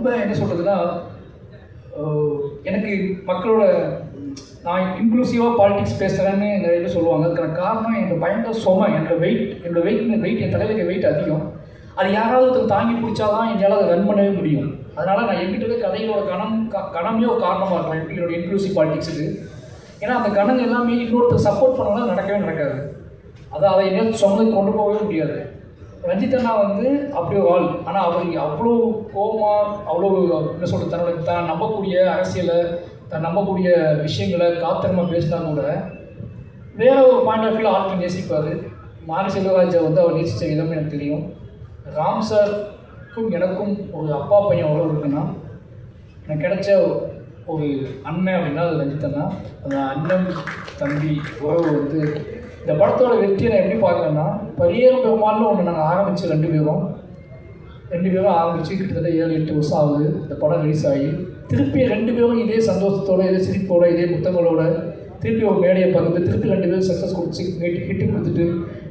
ரொம்ப என்ன சொல்கிறதுன்னா எனக்கு மக்களோட நான் இன்க்ளூசிவாக பாலிடிக்ஸ் பேசுகிறேன்னு நிறைய பேர் சொல்லுவாங்க. அதுக்கான காரணம் என்னோட பயங்கர சுமை என்னோட வெயிட் என்னோட வெயிட் வெயிட் என் தலைவருக்கு வெயிட் அதிகம். அது யாராவது ஒருத்தர் தாங்கி பிடிச்சாதான் என்னால் அதை ரன் பண்ணவே முடியும். அதனால் நான் எங்கிட்ட கதைகளோட கணம் க கணமே ஒரு காரணமாக இருக்கலாம் என்னோட இன்க்ளூசிவ் பாலிடிக்ஸுக்கு ஏன்னா அந்த கணங்கள் எல்லாமே இன்னொருத்தர் சப்போர்ட் பண்ணலாம் நடக்கவே நடக்காது. அதை அதை எங்கேயாவது சுமந்து கொண்டு போகவே முடியாது. ரஞ்சித் அண்ணா வந்து அப்படியே ஆள் ஆனால் அவர் அவ்வளோ கோபமாக அவ்வளோ என்ன சொல்கிறது தன்னோட தான் நம்பக்கூடிய அரசியலை தான் நம்பக்கூடிய விஷயங்களை காத்திரமா பேசினா கூட வேற ஒரு பாயிண்ட் ஆஃப் வியூவில் ஆட்கள் நேசிப்பார். மாரி செல்வராஜை வந்து அவர் நேசித்த விதம் எனக்கு தெரியும். ராம் சாருக்கும் எனக்கும் ஒரு அப்பா பையன் உறவு இருக்குன்னா எனக்கு கிடைச்ச ஒரு அண்ணன் அப்படின்னா அது ரஞ்சித் அண்ணா அந்த அண்ணன் தம்பி உறவு வந்து இந்த படத்தோட வெற்றியை நான் எப்படி பார்க்குறேன்னா பரியேறும் பெருமாள்னு ஒன்று நாங்கள் ஆரம்பித்து ரெண்டு பேரும். ரெண்டு பேரும் ஆரம்பித்து கிட்டத்தட்ட ஏழு எட்டு வருஷம் ஆகுது இந்த படம் ரிலீஸ் ஆகி. திருப்பி ரெண்டு பேரும் இதே சந்தோஷத்தோட இதே சிரிப்போட இதே முத்தங்களோட திருப்பி ஒரு மேடையை பகிர்ந்து திருப்பி ரெண்டு பேரும் சக்ஸஸ் கொடுத்து கேட்டு கிட்டு கொடுத்துட்டு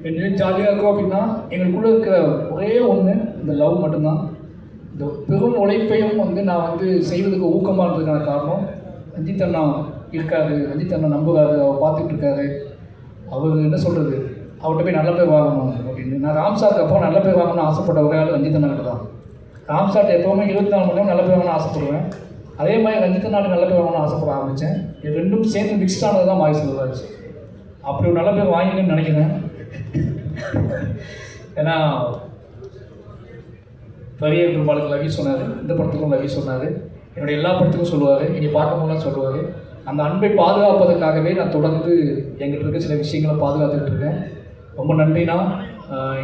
ரெண்டு பேரும் ஜாலியாக இருக்கும் அப்படின்னா எங்களுக்குள்ளே இருக்கிற ஒரே ஒன்று இந்த லவ் மட்டும்தான். இந்த பெரும் உழைப்பையும் வந்து நான் வந்து செய்வதுக்கு ஊக்கமாக இருந்ததுக்கான காரணம் ரஞ்சித் அண்ணா இருக்காரு ரஞ்சித் அண்ணா நம்புகிறாரு அவர் பார்த்துட்டு இருக்காரு. அவர் என்ன சொல்கிறது அவர்கிட்ட போய் நல்ல பேர் வாங்கணும் அப்படின்னு. நான் ராம் அப்போ நல்ல பேர் வாங்கணும்னு ஆசைப்பட்ட ஒரே ஆள் ரஞ்சித் தான். ராம்சார்ட்ட எப்போவுமே இருபத்தி நாலு மணி நேரம் நல்ல பேர் வாங்கணும்னு ஆசைப்படுவேன். அதே மாதிரி ரஞ்சித் நாடு நல்ல பேர் வாங்கணும்னு ஆசைப்பட ஆரம்பித்தேன் இது ரெண்டும் சேர்ந்து மிக்ஸ்ட் ஆனது தான் மாறி செல்வாச்சு அப்படி ஒரு நல்ல பேர் வாங்கிக்கணும்னு நினைக்கிறேன். ஏன்னா பெரிய பெருமாளுக்கு லவி சொன்னார். இந்த படத்துக்கும் லவி சொன்னார். என்னுடைய எல்லா படத்துக்கும் சொல்லுவார். இனி பார்க்கும்போதெல்லாம் சொல்லுவார். அந்த அன்பை பாதுகாப்பதற்காகவே நான் தொடர்ந்து எங்கிட்ட இருக்க சில விஷயங்களை பாதுகாத்துக்கிட்டு இருக்கேன். ரொம்ப நன்றினா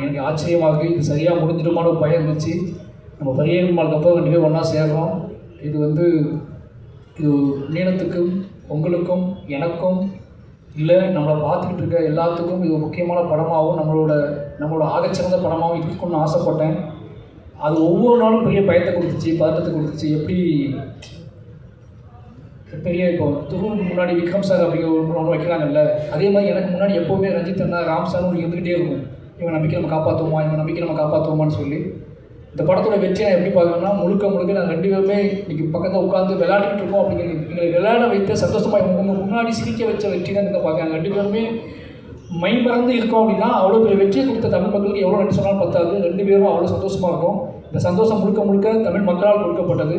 எனக்கு ஆச்சரியமாக இருக்குது இது சரியாக முடிஞ்சிடுமான ஒரு பயம் இருந்துச்சு. நம்ம பெரிய பெருமாளுக்கு ரெண்டு ஒன்றா சேர்றோம். இது வந்து இது நீளத்துக்கும் உங்களுக்கும் எனக்கும் இல்லை நம்மளை பார்த்துக்கிட்டு இருக்க எல்லாத்துக்கும் இது ஒரு முக்கியமான படமாகவும் நம்மளோட நம்மளோட ஆகச்சிறந்த படமாகவும் இருக்கும்னு ஆசைப்பட்டேன். அது ஒவ்வொரு நாளும் பெரிய பயத்தை கொடுத்துச்சு பதட்டத்தை கொடுத்துச்சு. எப்படி பெரிய இப்போ துருவுக்கு முன்னாடி விக்ரம் சார் அப்படிங்கிற ஒரு ஒன்று வைக்கிறாங்கல்ல அதே மாதிரி எனக்கு முன்னாடி எப்போவுமே ரஞ்சித் அண்ணா ராம் சார் இருந்துகிட்டே இருக்கும். இவன் நம்பிக்கை நம்ம காப்பாற்றுவோமா இவன் நம்பிக்கை நம்ம காப்பாற்றுவோமான்னு சொல்லி. இந்த படத்தோட வெற்றி நான் எப்படி பார்க்கணும்னா முழுக்க முழுக்க நாங்கள் ரெண்டு பேருமே இன்னைக்கு பக்கத்தில் உட்காந்து விளையாடிட்டு இருக்கோம் அப்படிங்கிறது எங்களை விளையாட வைத்த சந்தோஷமாக உங்க முன்னாடி சிரிக்க வச்ச வெற்றி தான் இந்த பார்க்குறாங்க. ரெண்டு பேருமே மைண்ட் மறந்து இருக்கோம் அப்படின்னா அவ்வளோ பெரிய வெற்றியை கொடுத்த தமிழ் மக்களுக்கு எவ்வளோ நன்றி சொன்னாலும் பத்தாது. ரெண்டு பேரும் அவ்வளோ சந்தோஷமாக இருக்கும். இந்த சந்தோஷம் முழுக்க முழுக்க தமிழ் மக்களால் கொடுக்கப்பட்டது.